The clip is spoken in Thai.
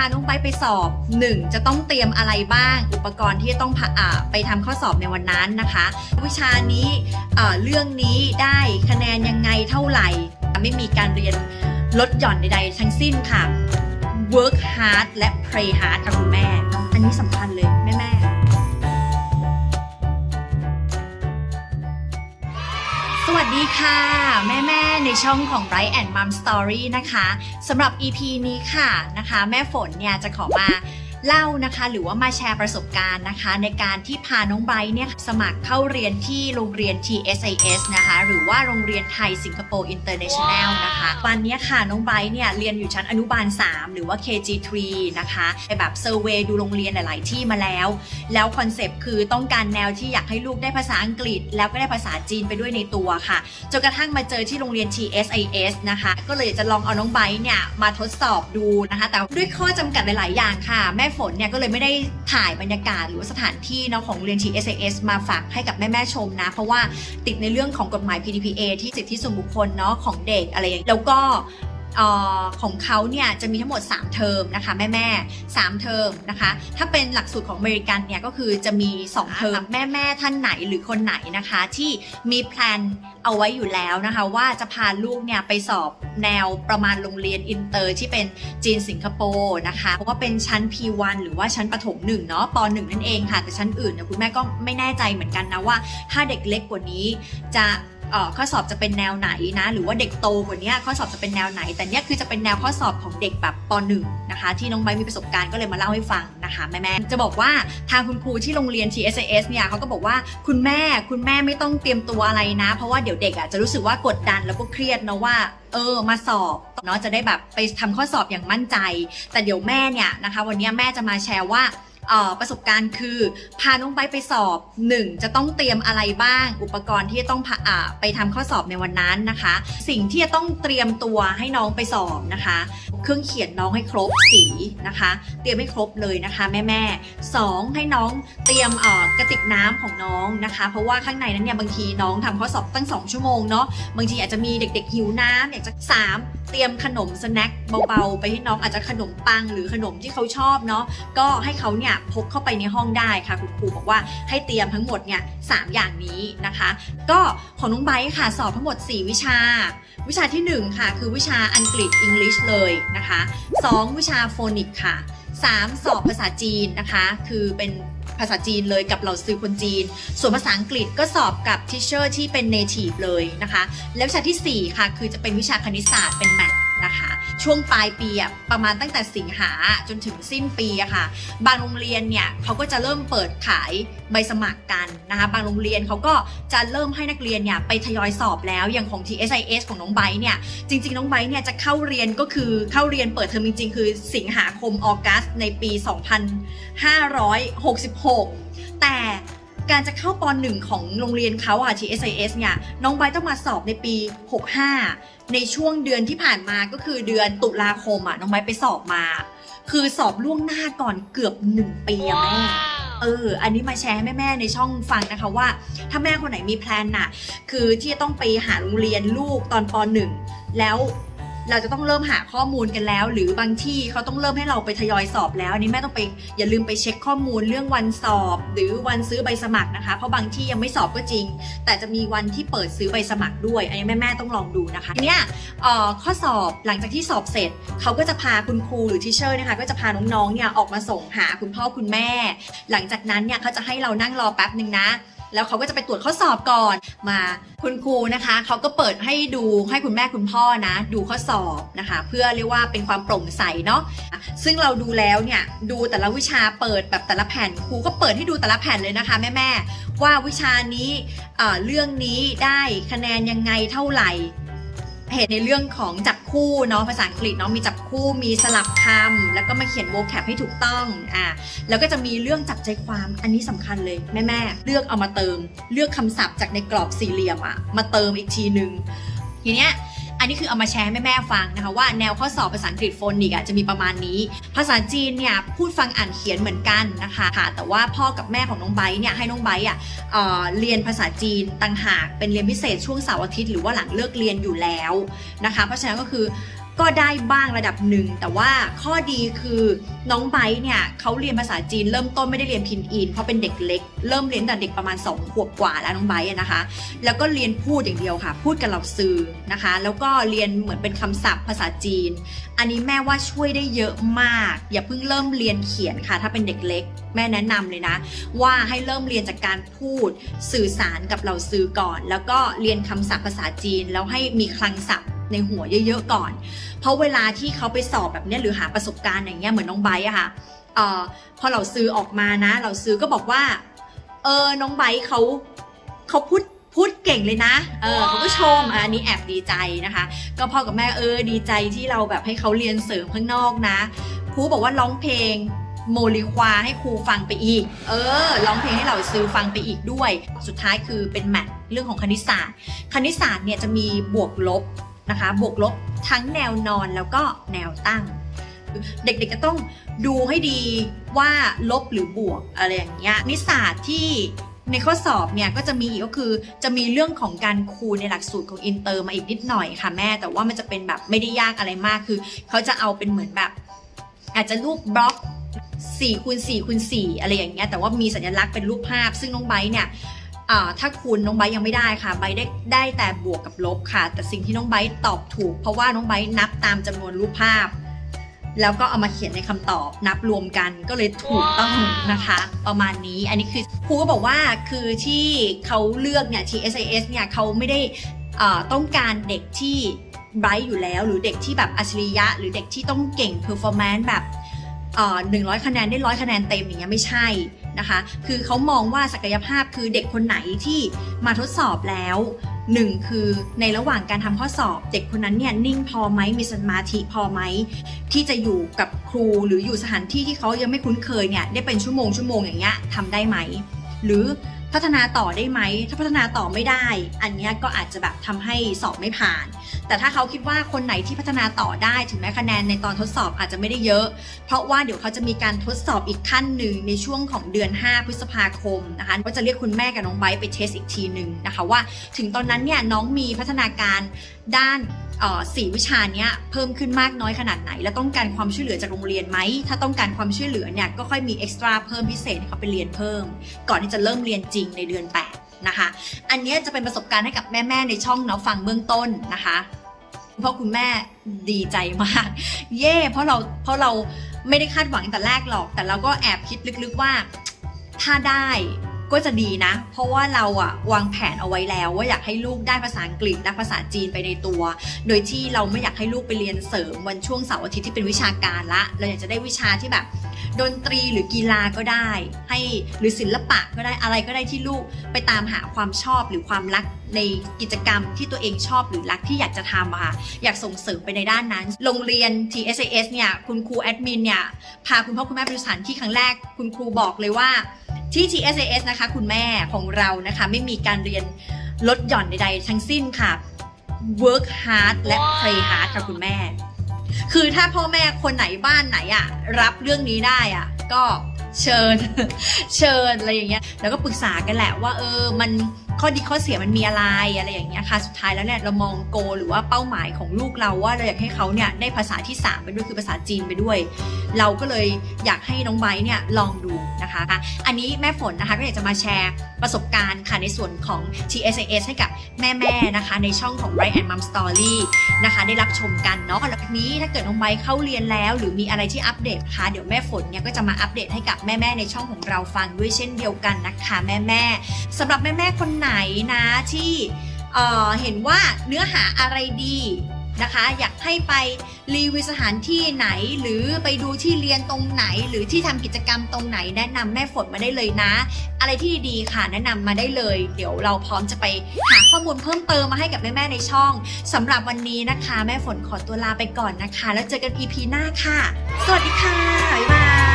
าน้องไปไปสอบ 1 จะต้องเตรียมอะไรบ้าง อุปกรณ์ที่จะต้องอาไปทำข้อสอบในวันนั้นนะคะ วิชานี้เอ่อเรื่องนี้ได้คะแนนยังไงเท่าไหร่ ไม่มีการเรียนลดหย่อนใดๆ ทั้งสิ้นค่ะ work hard และ play hard ค่ะคุณแม่ อันนี้สำคัญเลย ค่ะแม่แม่ในช่องของ Bright and Mom Story นะคะสำหรับ EP นี้ค่ะนะคะ แม่ฝนเนี่ยจะขอมา เล่านะคะ หรือว่ามาแชร์ประสบการณ์นะคะ ในการที่พาน้องไบร์เนี่ยสมัครเข้าเรียนที่โรงเรียน TSIS นะคะ หรือว่าโรงเรียนไทยสิงคโปร์ International นแนลนะคะวันนี้ค่ะน้องไบร์เนี่ยเรียนอยู่ชั้นอนุบาล 3 หรือว่า KG3 นะคะไปแบบเซอร์เวยดูโรงเรียนหลาย ๆ ที่มาแล้ว แล้วคอนเซปต์คือต้องการแนวที่อยากให้ลูกได้ภาษาอังกฤษ แล้วก็ได้ภาษาจีนไปด้วยในตัวค่ะจนกระทั่งมาเจอที่โรงเรียน TSIS นะคะ ก็เลยจะลองเอาน้องไบร์เนี่ยมาทดสอบดูนะคะ แต่ด้วยข้อจำกัดหลาย ๆ อย่างค่ะแม่ฝนเนี่ยก็เลยไม่ได้ถ่ายบรรยากาศหรือว่าสถานที่เนาะของโรงเรียน TSAS มาฝากให้กับแม่ๆชมนะ เพราะว่าติดในเรื่องของกฎหมาย PDPA ที่สิทธิส่วนบุคคลเนาะของเด็กอะไรอย่างนี้แล้วก็ อ่อของเขาเนี่ยจะมีทั้งหมด 3 เทอมนะคะแม่แม่ๆ3เทอมนะคะถ้าเป็นหลักสูตรของอเมริกันเนี่ยก็คือจะมี 2 เทอมแม่แม่ๆท่านไหนหรือคนไหนนะคะที่มีแพลนเอาไว้อยู่แล้วนะคะว่าจะพาลูกเนี่ยไปสอบแนวประมาณโรงเรียนอินเตอร์ที่เป็นจีนสิงคโปร์นะคะเพราะว่าเป็นชั้น P1 หรือว่าชั้นประถมหนึ่งเนาะป .1 นั่นเองค่ะแต่ชั้นอื่นเนี่ยคุณแม่ก็ไม่แน่ใจเหมือนกันนะว่า ถ้าเด็กเล็กกว่านี้จะเอ่อ ข้อสอบจะเป็นแนวไหนนะ หรือว่าเด็กโตกว่านี้ข้อสอบจะเป็นแนวไหน แต่เนี้ยคือจะเป็นแนวข้อสอบของเด็กแบบป .1 นะคะ ที่น้องไบมีประสบการณ์ก็เลยมาเล่าให้ฟังนะคะแม่ๆจะบอกว่าทางคุณครูที่โรงเรียน TSS เนี่ยเขาก็บอกว่าคุณแม่คุณแม่ไม่ต้องเตรียมตัวอะไรนะ เพราะว่าเดี๋ยวเด็กอะจะรู้สึกว่ากดดันแล้วก็เครียดนะว่าเออมาสอบเนาะจะได้แบบไปทำข้อสอบอย่างมั่นใจ แต่เดี๋ยวแม่เนี่ยนะคะ วันนี้แม่จะมาแชร์ว่า ประสบการณ์คือ พาน้องไบร์ทไปสอบ 1 จะต้องเตรียมอะไรบ้าง อุปกรณ์ที่จะต้องพาอ่าไปทำข้อสอบในวันนั้นนะคะ สิ่งที่จะต้องเตรียมตัวให้น้องไปสอบนะคะ เครื่องเขียนน้องให้ครบสีนะคะ เตรียมให้ครบเลยนะคะ แม่แม่ๆสองให้น้องเตรียมกระติกน้ำของน้องนะคะ เพราะว่าข้างในนั้นเนี่ยบางทีน้องทำข้อสอบตั้ง 2 ชั่วโมงเนาะบางทีอาจจะมีเด็ก ๆหิวน้ำอยากจะสาม เตรียมขนมสแน็คเบาๆ ไปให้น้องอาจจะขนมปังหรือขนมที่เขาชอบเนาะก็ให้เขาเนี่ยพกเข้าไปในห้องได้ค่ะคุณครูบอกว่าให้เตรียมทั้งหมดเนี่ยสามอย่างนี้นะคะ ก็ของน้องไบร์ค่ะสอบทั้งหมด 4 วิชา วิชาที่ 1 ค่ะ คือวิชาอังกฤษอังกฤษเลยนะคะ 2 วิชาโฟนิกค่ะ 3 สอบภาษาจีนนะคะ คือเป็นภาษาจีนเลยกับเหล่าซื่อคนจีน ส่วนภาษาอังกฤษก็สอบกับทิเชอร์ที่เป็น native เลยนะคะ แล้ววิชาทีสี่ 4 ค่ะ คือจะเป็นวิชาคณิตศาสตร์เป็นแมท นะคะ ช่วงปลายปีอะประมาณตั้งแต่สิงหาจนถึงสิ้นปีอะค่ะ บางโรงเรียนเนี่ยเขาก็จะเริ่มเปิดขายใบสมัครกันนะคะบางโรงเรียนเขาก็จะเริ่มให้นักเรียนเนี่ยไปทยอยสอบแล้วอย่างของ TSIS ของน้องไบเนี่ยจริงๆ น้องไบเนี่ยจะเข้าเรียนก็คือเข้าเรียนเปิดเทอมจริงๆ คือสิงหาคมออกัสในปี 2566 แต่ การจะเข้าป .1 ของโรงเรียนเขาอะ TSIS เนี่ยน้องไบร์ทต้องมาสอบในปี 65 ในช่วงเดือนที่ผ่านมาก็คือเดือนตุลาคมอะน้องไบร์ทไปสอบมา คือสอบล่วงหน้าก่อนเกือบ 1 ปีอะแม่ เออ อันนี้มาแชร์ให้แม่ๆในช่องฟังนะคะว่า ถ้าแม่คนไหนมีแพลนน่ะ คือที่จะต้องไปหาโรงเรียนลูกตอนป .1 แล้ว เราจะต้องเริ่มหาข้อมูลกันแล้ว หรือบางที่เขาต้องเริ่มให้เราไปทยอยสอบแล้วอันนี้แม่ต้องไปอย่าลืมไปเช็คข้อมูลเรื่องวันสอบ หรือวันซื้อใบสมัครนะคะ เพราะบางที่ยังไม่สอบก็จริง แต่จะมีวันที่เปิดซื้อใบสมัครด้วย อันนี้แม่ๆต้องลองดูนะคะทีเนี้ยข้อสอบหลังจากที่สอบเสร็จเขาก็จะพาคุณครูหรือทิเชอร์นะคะ ก็จะพาน้องๆเนี่ยออกมาส่งหาคุณพ่อคุณแม่ หลังจากนั้นเนี่ยเขาจะให้เรานั่งรอแป๊บหนึ่งนะ แล้วเขาก็จะไปตรวจข้อสอบก่อนมาคุณครูนะคะเขาก็เปิดให้ดูให้คุณแม่คุณพ่อนะ ดูข้อสอบนะคะ เพื่อเรียกว่าเป็นความโปร่งใสเนาะซึ่งเราดูแล้วเนี่ยดูแต่ละวิชาเปิดแบบแต่ละแผ่นครูก็เปิดให้ดูแต่ละแผ่นเลยนะคะ แม่ๆว่าวิชานี้เอ่อเรื่องนี้ได้คะแนนยังไงเท่าไหร่ เห็นในเรื่องของจับคู่เนาะภาษาอังกฤษเนาะมีจับคู่มีสลับคำแล้วก็มาเขียนโวแคปให้ถูกต้องอ่าแล้วก็จะมีเรื่องจับใจความอันนี้สำคัญเลยแม่ๆเลือกเอามาเติม เลือกคำศัพท์จากในกรอบสี่เหลี่ยมอะมาเติมอีกทีหนึ่งทีเนี้ย อันนี้คือเอามาแชร์ให้แม่ๆฟังนะคะว่าแนวข้อสอบภาษาอังกฤษโฟนิกอะจะมีประมาณนี้ ภาษาจีนเนี่ยพูดฟังอ่านเขียนเหมือนกันนะคะค่ะแต่ว่าพ่อกับแม่ของน้องไบร์เนี่ยให้น้องไบร์อะเอ่อเรียนภาษาจีนต่างหากเป็นเรียนพิเศษช่วงเสาร์อาทิตย์หรือว่าหลังเลิกเรียนอยู่แล้วนะคะ เพราะฉะนั้นก็คือ ก็ได้บ้างระดับหนึ่ง แต่ว่าข้อดีคือน้องไบร์ทเนี่ยเขาเรียนภาษาจีนเริ่มต้นไม่ได้เรียนพินอิน เพราะเป็นเด็กเล็ก เริ่มเรียนแต่เด็กประมาณ 2 ขวบกว่าแล้วน้องไบร์ทอะนะคะ แล้วก็เรียนพูดอย่างเดียวค่ะ พูดกับเหล่าซื้อนะคะ แล้วก็เรียนเหมือนเป็นคำศัพท์ภาษาจีน อันนี้แม่ว่าช่วยได้เยอะมาก อย่าเพิ่งเริ่มเรียนเขียนค่ะ ถ้าเป็นเด็กเล็ก แม่แนะนำเลยนะ ว่าให้เริ่มเรียนจากการพูดสื่อสารกับเหล่าซื้อก่อน แล้วก็เรียนคำศัพท์ภาษาจีน แล้วให้มีคลังศัพท์ ในหัวเยอะๆก่อน เพราะเวลาที่เขาไปสอบแบบเนี้ยหรือหาประสบการณ์อย่างเงี้ยเหมือนน้องไบร์ทอะค่ะเอ่อพอเราซื้อออกมานะ เราซื้อก็บอกว่า เออน้องไบร์ทเขาเขาพูดพูดเก่งเลยนะ เออเขาก็ชมอะอันนี้แอบดีใจนะคะ ก็พ่อกับแม่เออดีใจที่เราแบบให้เขาเรียนเสริมข้างนอกนะ ครูบอกว่าร้องเพลงโมลิควาให้ครูฟังไปอีก เออ ร้องเพลงให้เราซื้อฟังไปอีกด้วย สุดท้ายคือเป็นแมทเรื่องของคณิตศาสตร์ คณิตศาสตร์เนี่ยจะมีบวกลบ นะคะบวกลบทั้งแนวนอนแล้วก็แนวตั้ง เด็กๆก็ต้องดูให้ดีว่าลบหรือบวกอะไรอย่างเงี้ยนิสศาสตที่ในข้อสอบเนี่ยก็จะมีอีกก็คือจะมีเรื่องของการคูณในหลักสูตรของอินเตอร์มาอีกนิดหน่อยค่ะแม่ แต่ว่ามันจะเป็นแบบไม่ได้ยากอะไรมากคือ เขาจะเอาเป็นเหมือนแบบ อาจจะรูปบล็อก4คูณ4คูณ4อะไรอย่างเงี้ยแต่ว่ามีสัญลักษณ์เป็นรูปภาพ ซึ่งน้องไบเนี่ย ถ้าคูณน้องไบร์ทยังไม่ได้ค่ะ ไบร์ทได้ได้แต่บวกกับลบค่ะ แต่สิ่งที่น้องไบร์ทตอบถูก เพราะว่าน้องไบร์ทนับตามจำนวนรูปภาพ แล้วก็เอามาเขียนในคำตอบนับรวมกันก็เลยถูกต้องนะคะ ประมาณนี้อันนี้คือครูก็บอกว่าคือที่เขาเลือกเนี่ย TSIS เนี่ยเขาไม่ได้เอ่อต้องการเด็กที่ไบรท์อยู่แล้ว หรือเด็กที่แบบอัจฉริยะ หรือเด็กที่ต้องเก่ง performance แบบหนึ่งร้อยคะแนนได้ร้อยคะแนนเต็มอย่างเงี้ยไม่ใช่ นะคะ คือเขามองว่าศักยภาพคือเด็กคนไหนที่มาทดสอบแล้วหนึ่งคือในระหว่างการทำข้อสอบ เด็กคนนั้นเนี่ยนิ่งพอไหมมีสมาธิพอไหมที่จะอยู่กับครูหรืออยู่สถานที่ที่เขายังไม่คุ้นเคยเนี่ยได้เป็นชั่วโมงชั่วโมงอย่างเงี้ยทำได้ไหม หรือ พัฒนาต่อได้ไหม ถ้าพัฒนาต่อไม่ได้ อันนี้ก็อาจจะแบบทำให้สอบไม่ผ่าน แต่ถ้าเขาคิดว่าคนไหนที่พัฒนาต่อได้ถึงแม้คะแนนในตอนทดสอบอาจจะไม่ได้เยอะ เพราะว่าเดี๋ยวเขาจะมีการทดสอบอีกขั้นหนึ่งในช่วงของเดือน 5 พฤษภาคมนะคะก็จะเรียกคุณแม่กับน้องไบร์ไปเทสอีกทีหนึ่งนะคะว่า ถึงตอนนั้นเนี่ยน้องมีพัฒนาการ ด้านสี่วิชานี้เพิ่มขึ้นมากน้อยขนาดไหน และต้องการความช่วยเหลือจากโรงเรียนไหม ถ้าต้องการความช่วยเหลือเนี่ยก็ค่อยมีเอ็กซ์ตร้าเพิ่มพิเศษให้เขาไปเรียนเพิ่ม ก่อนที่จะเริ่มเรียนจริงในเดือน 8 นะคะ อันนี้จะเป็นประสบการณ์ให้กับแม่ ๆ ในช่องเนาะฟังเบื้องต้นนะคะเพราะคุณแม่ดีใจมาก เย่เพราะเราเพราะเราไม่ได้คาดหวังแต่แรกหรอก แต่เราก็แอบคิดลึกๆว่าถ้าได้ ก็จะดีนะ เพราะว่าเราอะวางแผนเอาไว้แล้ว ว่าอยากให้ลูกได้ภาษาอังกฤษและภาษาจีนไปในตัว โดยที่เราไม่อยากให้ลูกไปเรียนเสริมวันช่วงเสาร์อาทิตย์ที่เป็นวิชาการละ เราอยากจะได้วิชาที่แบบ ดนตรีหรือกีฬาก็ได้ ให้หรือศิลปะก็ได้อะไรก็ได้ที่ลูกไปตามหาความชอบหรือความรักในกิจกรรมที่ตัวเองชอบหรือรักที่อยากจะทำอะค่ะอยากส่งเสริมไปในด้านนั้น โรงเรียน TSAS เนี่ยคุณครูแอดมินเนี่ยพาคุณพ่อคุณแม่ไปสถานที่ครั้งแรก คุณครูบอกเลยว่า ที่ TSAS นะคะคุณแม่ของเรานะคะ ไม่มีการเรียนลดหย่อนใดๆ ทั้งสิ้นค่ะ work hard และ play hard ค่ะคุณแม่ คือถ้าพ่อแม่คนไหนบ้านไหนอะรับเรื่องนี้ได้อะก็เชิญ เชิญอะไรอย่างเงี้ย แล้วก็ปรึกษากันแหละว่าเออมันข้ อดีข้อเสียมันมีอะไรอะไรอย่างเงี้ยค่ะสุดท้ายแล้วเนี่ยเรามองโก หรือว่าเป้าหมายของลูกเราว่าเราอยากให้เขาเนี่ยได้ภาษาที่ 3 ไปด้วยคือภาษาจีนไปด้วย เราก็เลยอยากให้น้องไบเนี่ยลองดูนะคะ อันนี้แม่ฝนนะคะก็อยากจะมาแชร์ประสบการณ์ค่ะในส่วนของ TSAS ให้กับแม่ๆนะคะ ในช่องของ Bright and Mom Story นะคะ ได้รับชมกันเนาะแล้วทีนี้ถ้าเกิดน้องไบเข้าเรียนแล้ว หรือมีอะไรที่อัปเดตนะคะเดี๋ยวแม่ฝนเนี่ยก็จะมาอัปเดตให้กับแม่ๆในช่องของเราฟังด้วยเช่นเดียวกันนะคะแม่ๆสำหรับแม่ๆคนไหนนะที่เเห็นว่าเนื้อหาอะไรดีนะคะ อยากให้ไปรีวิวสถานที่ไหนหรือไปดูที่เรียนตรงไหน หรือที่ทำกิจกรรมตรงไหน แนะนำแม่ฝนมาได้เลยนะ อะไรที่ดีๆค่ะแนะนำมาได้เลย เดี๋ยวเราพร้อมจะไปหาข้อมูลเพิ่มเติมมาให้กับแม่ๆในช่องสำหรับวันนี้นะคะ แม่ฝนขอตัวลาไปก่อนนะคะ แล้วเจอกัน EP หน้าค่ะ สวัสดีค่ะบ๊ายบาย